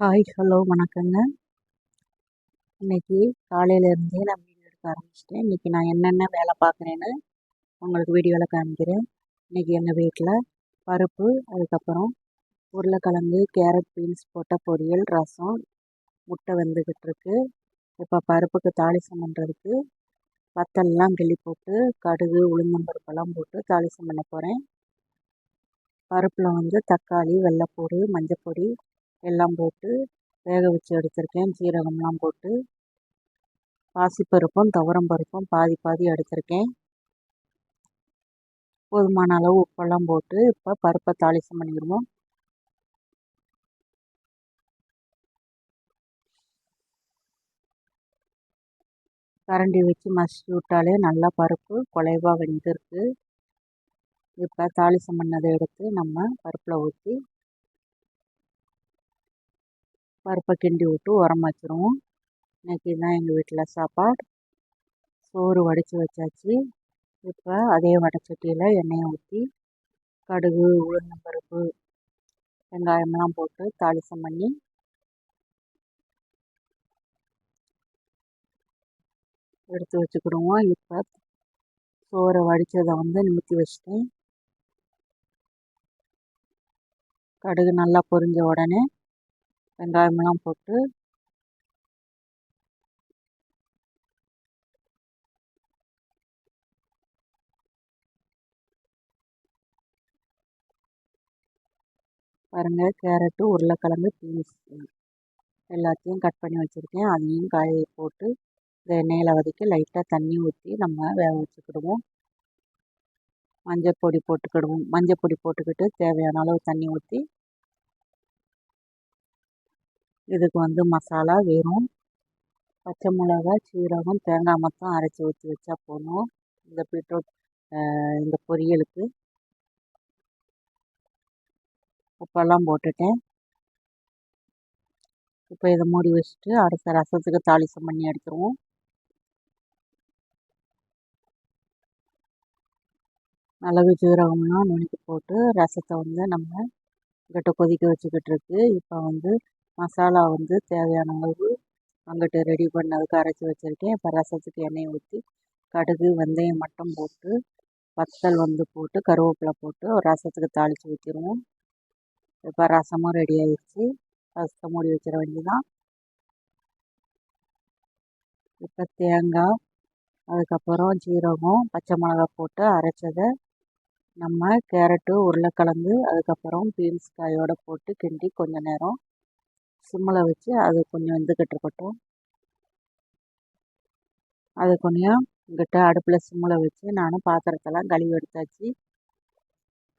Hi hello வணக்கங்க. இன்றைக்கி காலையிலேருந்தே நான் வீடியோ எடுக்க ஆரம்பிச்சிட்டேன். இன்றைக்கி நான் என்னென்ன வேலை பார்க்குறேன்னு உங்களுக்கு வீடியோவில் காமிக்கிறேன். இன்றைக்கி எங்கள் வீட்டில் பருப்பு அதுக்கப்புறம் உருளைக்கிழங்கு கேரட் பீன்ஸ் போட்ட பொரியல் ரசம் முட்டை வந்துக்கிட்டு இருக்கு இப்போ பருப்புக்கு தாளிசம் பண்ணுறதுக்கு வத்தல்லாம் கிள்ளி போட்டு கடுகு உளுந்தம்பருப்பெல்லாம் போட்டு தாளிசம் பண்ண போகிறேன் பருப்பில் வந்து தக்காளி வெள்ளைப்பூடு மஞ்சப்பொடி எல்லாம் போட்டு வேக வச்சு எடுத்திருக்கேன். சீரகம்லாம் போட்டு பாசிப்பருப்பும் துவரம் பருப்பும் பாதி பாதி எடுத்திருக்கேன். போதுமான அளவு உப்பெல்லாம் போட்டு இப்போ பருப்பை தாளிசம் பண்ணிடுவோம். கரண்டி வச்சு மசிச்சு விட்டாலே நல்லா பருப்பு குலைவாக வெந்திருக்கு. இப்போ தாளிசம் பண்ணதை எடுத்து நம்ம பருப்பில் ஊற்றி பருப்பை கிண்டி விட்டு உரம் வச்சிருவோம். இன்றைக்கி தான் எங்கள் வீட்டில் சாப்பாடு. சோறு வடித்து வச்சாச்சு. இப்போ அதே வடச்சட்டியில் எண்ணெயை ஊற்றி கடுகு உளுந்தம்பருப்பு வெங்காயம்லாம் போட்டு தாளிசம் பண்ணி எடுத்து வச்சுக்கிடுவோம். இப்போ சோறை வடித்ததை வந்து நிமித்தி வச்சுட்டேன். கடுகு நல்லா பொரிஞ்ச உடனே வெங்காயமெல்லாம் போட்டு பாருங்கள் கேரட்டு உருளைக்கிழங்கு பீன்ஸ் எல்லாத்தையும் கட் பண்ணி வச்சுருக்கேன். அதையும் காய போட்டு இந்த எண்ணெயில் வதக்கி லைட்டாக தண்ணி ஊற்றி நம்ம வேக வச்சுக்கிடுவோம். மஞ்சள் பொடி போட்டுக்கிடுவோம். மஞ்சள் பொடி போட்டுக்கிட்டு தேவையான அளவு தண்ணி ஊற்றி இதுக்கு வந்து மசாலா வெறும் பச்சை மிளகா சீரகம் தேங்காய் மட்டும் அரைச்சி ஊற்றி வச்சா போதும். இந்த பீட்ரூட் இந்த பொரியலுக்கு. உப்பெல்லாம் போட்டுட்டேன். இப்போ இதை மூடி வச்சுட்டு அடுத்த ரசத்துக்கு தாளிசம் பண்ணி எடுத்துருவோம். மிளகு சீரகம்லாம் நுணுக்கி போட்டு ரசத்தை வந்து நம்ம கிட்ட கொதிக்க வச்சுக்கிட்டு இருக்கு. இப்போ வந்து மசாலா வந்து தேவையான அளவு அங்கிட்டு ரெடி பண்ணதுக்கு அரைச்சி வச்சுருக்கேன் இப்போ ரசத்துக்கு எண்ணெயை ஊற்றி கடுகு வெந்தயம் மட்டும் போட்டு வத்தல் வந்து போட்டு கருவேப்பிலை போட்டு ஒரு ரசத்துக்கு தாளித்து ஊற்றிடுவோம் இப்போ ரசமும் ரெடி ஆயிடுச்சு ரசத்தை மூடி வச்சிட வேண்டியதான் இப்போ தேங்காய் அதுக்கப்புறம் ஜீரகம் பச்சை மிளகா போட்டு அரைச்சதை நம்ம கேரட்டு உருளைக்கிழங்கு அதுக்கப்புறம் பீன்ஸ் காயோடு போட்டு கிண்டி கொஞ்சம் நேரம் சிம்மில் வச்சு அது கொஞ்சம் வெந்துக்கிட்டு இருக்கட்டும் அது கொஞ்சம் கிட்ட அடுப்பில் சிம்மில் வச்சு நானும் பாத்திரத்தெல்லாம் கழுவி எடுத்தாச்சு.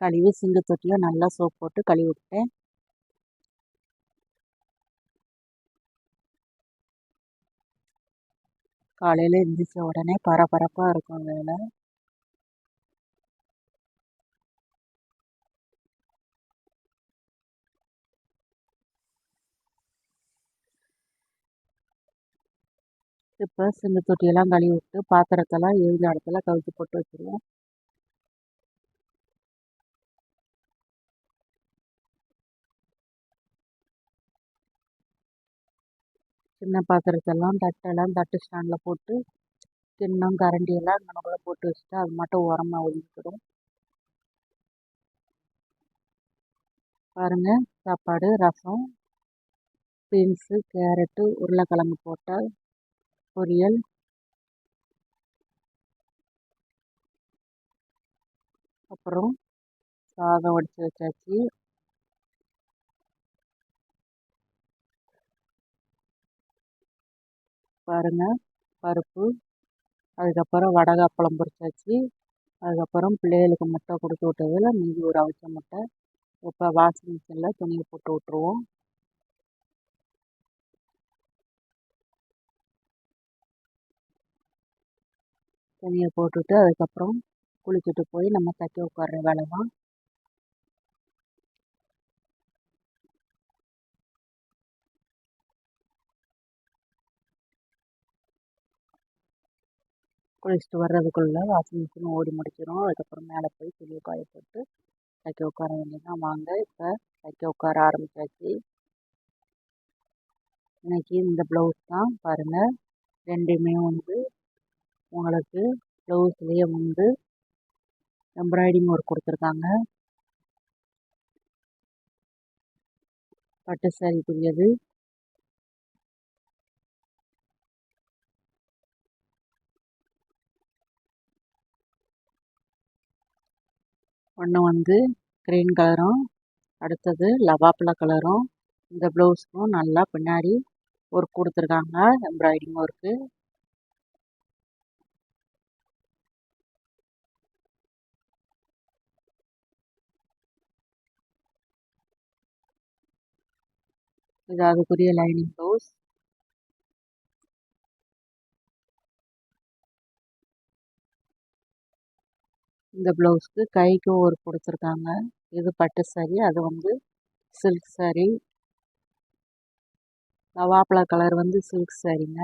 கழுவி சிங்கு தொட்டியும் நல்லா சோப் போட்டு கழுவி விட்டேன் காலையில் எழுந்திரிச்ச உடனே பரபரப்பாக இருக்கும் வேலை. இப்போ சின்ன தொட்டியெல்லாம் கழுவி விட்டு பாத்திரத்தெல்லாம் எழுந்த இடத்துல கவிழ்த்து போட்டு வச்சுருவோம். சின்ன பாத்திரத்தெல்லாம் தட்டெல்லாம் தட்டு ஸ்டாண்டில் போட்டு கிண்ணம் கரண்டியெல்லாம் போட்டு வச்சுட்டு அது மட்டும் உரமாக ஒதுக்கிடும் பாருங்கள் சாப்பாடு ரசம் பீன்ஸு கேரட்டு உருளைக்கிழங்கு போட்டால் பொரியல். அப்புறம் சாதம் வடித்து வச்சாச்சு. பாருங்கள் பருப்பு அதுக்கப்புறம் வடகாப்பளம் பொரிச்சாச்சு. அதுக்கப்புறம் பிள்ளைகளுக்கு முட்டை கொடுத்து விட்டதில் மீதி ஒரு அவிச்ச முட்டை. இப்போ வாஷிங் மிஷினில் துணியை போட்டு விட்ருவோம் துணியை போட்டுட்டு அதுக்கப்புறம் குளிச்சுட்டு போய் நம்ம தைக்க உட்கார்ற வேலை தான் குளிச்சுட்டு வர்றதுக்குள்ளே வாஷிங் மிஷின் ஓடி முடிச்சிடும் அதுக்கப்புறம் மேலே போய் துணியை காய போட்டு தைக்க உட்கார வேண்டியதான் வாங்க இப்போ தைக்க உட்கார ஆரம்பித்தாச்சு இன்னைக்கு இந்த ப்ளவுஸ் தான். பாருங்கள் ரெண்டுமே வந்து உங்களுக்கு ப்ளவுஸ்லேயே வந்து எம்ப்ராய்டிங் ஒர்க் கொடுத்துருக்காங்க. பட்டு சாரிக்குரியது ஒன்று வந்து க்ரீன் கலரும் அடுத்தது லவாப்பிள கலரும் இந்த ப்ளவுஸ்க்கும் நல்லா பின்னாடி ஒர்க் கொடுத்துருக்காங்க. எம்ப்ராய்டிங் ஒர்க்கு இது அதுக்குரிய லைனிங் ப்ளவுஸ் இந்த ப்ளவுஸ்க்கு கைக்கு ஒரு கொடுத்துருக்காங்க. இது பட்டு சாரி அது வந்து சில்க் சாரி நவாப்பழ கலர் வந்து சில்க் சாரிங்க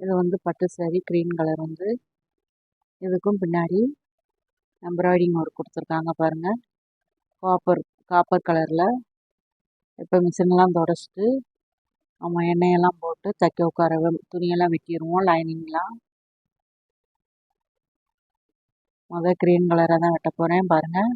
இது வந்து பட்டு சாரி க்ரீன் கலர் வந்து. இதுக்கும் பின்னாடி எம்ப்ராய்டிங் ஒர்க் கொடுத்துருக்காங்க பாருங்கள் காப்பர் காப்பர் கலரில் இப்போ மிஷின்லாம் துடச்சிட்டு நம்ம எண்ணெயெல்லாம் போட்டு தைக்க உட்கார துணியெல்லாம் வெட்டிடுவோம் லைனிங்லாம் முதல் க்ரீன் கலராக தான் வெட்ட போகிறேன் பாருங்கள்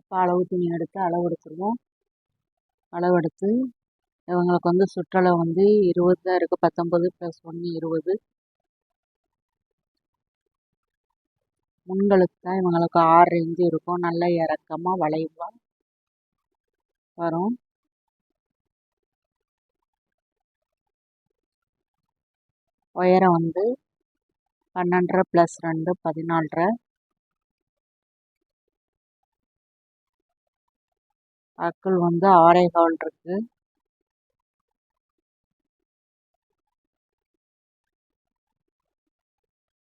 இப்போ அளவு துணி எடுத்து அளவு எடுத்துருவோம். அளவு எடுத்து இவங்களுக்கு வந்து சுற்றளவு வந்து இருபது தான் இருக்குது பத்தொம்பது ப்ளஸ் ஒன்று இருபது. முன்களுக்கு தான் இவங்களுக்கு ஆறு ரேஞ்சு இருக்கும். நல்ல இறக்கமாக வளைவாக வரும். உயரம் வந்து பன்னெண்டரை ப்ளஸ் ரெண்டு பதினாலரை. அக்கள் வந்து ஆறே இருக்குது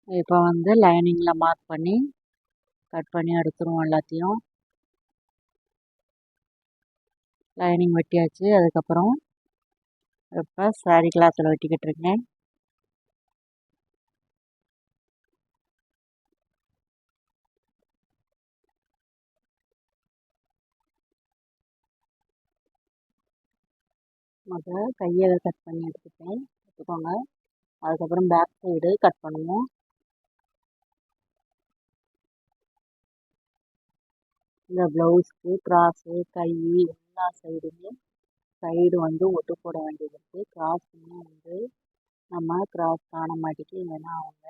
இப்போ வந்து லைனிங்கில் மார்க் பண்ணி கட் பண்ணி எடுத்துருவோம் எல்லாத்தையும். லைனிங் வெட்டியாச்சு அதுக்கப்புறம் இப்போ சாரி கிளாத்தில் வெட்டிக்கிட்டு இருக்கேன். முதல்ல கையை கட் பண்ணி எடுத்துப்பேன் எடுத்துக்கோங்க. அதுக்கப்புறம் பேக் சைடு கட் பண்ணுவோம். இந்த ப்ளவுஸ்க்கு கிராஸு கை எல்லா சைடுமே சைடு வந்து ஒட்டு போட வேண்டியது இருக்குது கிராஸுமே வந்து நம்ம க்ராஸ் காண மாட்டேங்கி ஏன்னா அவங்க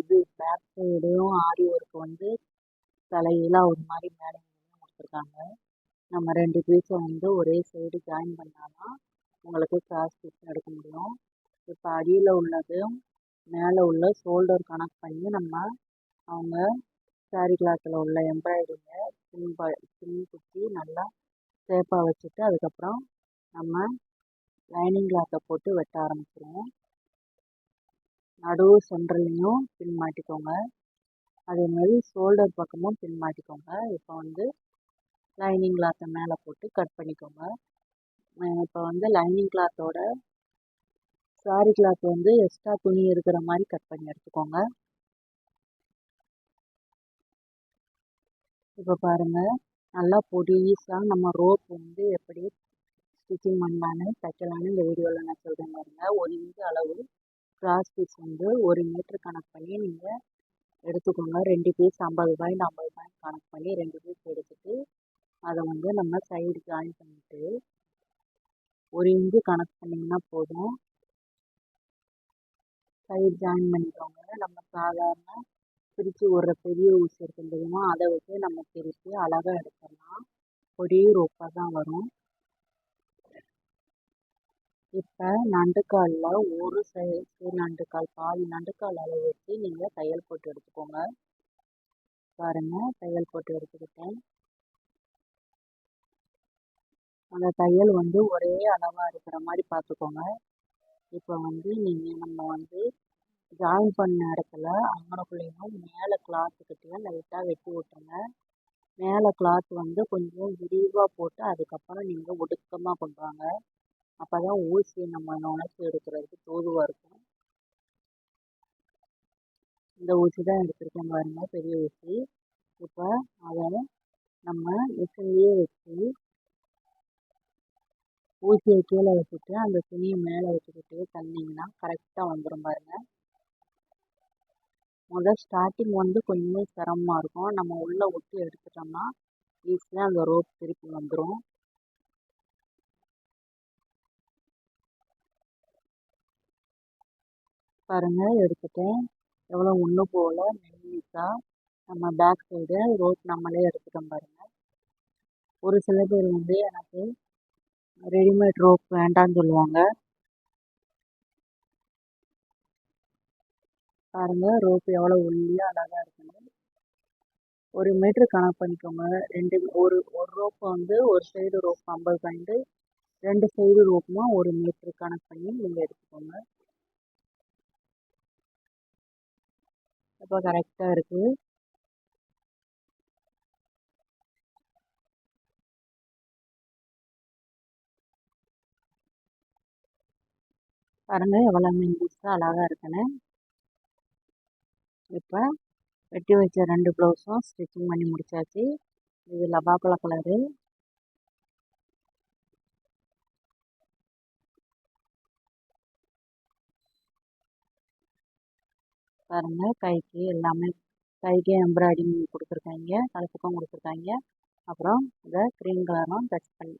இது பேக் சைடும் ஆரி ஒர்க் வந்து தலையில் ஒரு மாதிரி மேலே கொடுத்துருக்காங்க. நம்ம ரெண்டு பீஸை வந்து ஒரே சைடு ஜாயின் பண்ணால் உங்களுக்கு க்ராஸ் பீஸ் எடுக்க முடியும். இப்போ அடியில் உள்ளதும் மேலே உள்ள ஷோல்டர் கனெக்ட் பண்ணி நம்ம அவங்க சாரீ கிளாத்தில் உள்ள எம்ப்ராய்டிங்கை பின் ப பின் குத்தி நல்லா சேஃபாக வச்சுட்டு அதுக்கப்புறம் நம்ம லைனிங் கிளாத்தை போட்டு வெட்ட ஆரம்பிச்சிருவோம். நடுவு சென்ட்ரல்லையும் பின் மாட்டிக்கோங்க. அதே மாதிரி ஷோல்டர் பக்கமும் பின் மாட்டிக்கோங்க. இப்போ வந்து லைனிங் கிளாத்தை மேலே போட்டு கட் பண்ணிக்கோங்க. இப்போ வந்து லைனிங் கிளாத்தோட சாரி கிளாத் வந்து எக்ஸ்ட்ரா துணி இருக்கிற மாதிரி கட் பண்ணி எடுத்துக்கோங்க. இப்போ பாருங்கள் நல்லா பொடிசாக நம்ம ரோப் வந்து எப்படி ஸ்டிச்சிங் பண்ணலான்னு தைக்கலான்னு இந்த வீடியோவில் நான் சொல்கிறேன் பாருங்கள் ஒரு இன்ச்சு அளவு கிராஸ் பீஸ் வந்து ஒரு மீட்ரு கணக்கு பண்ணி நீங்கள் எடுத்துக்கோங்க. ரெண்டு பீஸ் ஐம்பது பாயிண்ட் ஐம்பது பாயிண்ட் கணக்கு பண்ணி ரெண்டு பீஸ் எடுத்துட்டு அதை வந்து நம்ம சைடு ஜாயின் பண்ணிவிட்டு ஒரு இன்ச்சு கணக்கு பண்ணிங்கன்னா போதும். சைடு ஜாயின் பண்ணிக்கோங்க. நம்ம சாதாரண பிரித்து ஒரு பெரிய ஊசி இருக்கும் தெரியுமா அதை வச்சு நம்ம பிரித்து அழகாக எடுத்துடலாம். ஒரே ரொப்பாக தான் வரும். இப்போ நண்டுக்காலில் ஒரு சைஸு நண்டுக்கால் பாதி நண்டுக்கால் அளவு வச்சு நீங்கள் தையல் போட்டு எடுத்துக்கோங்க. பாருங்கள் தையல் போட்டு எடுத்துக்கிட்டேன். அந்த தையல் வந்து ஒரே அளவாக இருக்கிற மாதிரி பார்த்துக்கோங்க. இப்போ வந்து நீங்கள் நம்ம வந்து ஜாயின் பண்ண இடத்துல அங்கனக்குள்ளேயும் மேலே கிளாத்துக்கிட்டேயும் லைட்டாக வெட்டி விட்டுருங்க. மேலே கிளாத் வந்து கொஞ்சம் விரிவாக போட்டு அதுக்கப்புறம் நீங்கள் ஒடுக்கமாக கொண்டு வாங்க. அப்போ தான் ஊசியை நம்ம நுழைச்சி எடுக்கிறதுக்கு தோதுவாக இருக்கும். இந்த ஊசி தான் எடுத்துருக்கேன் பாருங்கள் பெரிய ஊசி. இப்போ அதை நம்ம மிஷின்லேயே வச்சு ஊசியை கீழே வச்சுட்டு அந்த துணியை மேலே வச்சுக்கிட்டு தண்ணிங்கன்னா கரெக்டாக வந்துடும் பாருங்கள் முதல் ஸ்டார்டிங் வந்து கொஞ்சம் சிரமமாக இருக்கும். நம்ம உள்ளே ஒட்டி எடுத்துட்டோம்னா ஈஸியாக அந்த ரோப் திருப்பி வந்துடும் பாருங்கள் எடுத்துட்டேன். எவ்வளோ ஒன்று போல் மெல்லிஸாக நம்ம பேக் சைடு ரோப் நம்மளே எடுத்துட்டோம் பாருங்கள் ஒரு சில பேர் வந்து எனக்கு ரெடிமேட் ரோப் வேண்டாம்னு சொல்லுவாங்க. பாருங்கள் ரோப் எவ்வளோ ஒல்லியாக அழகாக இருக்குன்னு. ஒரு மீட்ரு கணக்கு பண்ணிக்கோங்க. ரெண்டு ஒரு ஒரு ரோப் வந்து ஒரு சைடு ரோப் ஐம்பது பாயிண்ட்டு ரெண்டு சைடு ரோப்புமா ஒரு மீட்ரு கணக்கு பண்ணி நீங்கள் எடுத்துக்கோங்க. இப்போ கரெக்டாக இருக்குது பாருங்கள் எவ்வளோ மெல்லிஸாக அழகாக இருக்குன்னு. இப்போ வெட்டி வச்ச ரெண்டு ப்ளவுஸும் ஸ்டிச்சிங் பண்ணி முடிச்சாச்சு. இது லபாப்பழ கலரு பாருங்கள் கைக்கு எல்லாமே கைக்கு எம்ப்ராய்டிங் கொடுத்துருக்காங்க கழுத்துக்கும் கொடுத்துருக்காங்க. அப்புறம் இதை க்ரீன் கலரும் டச் பண்ணி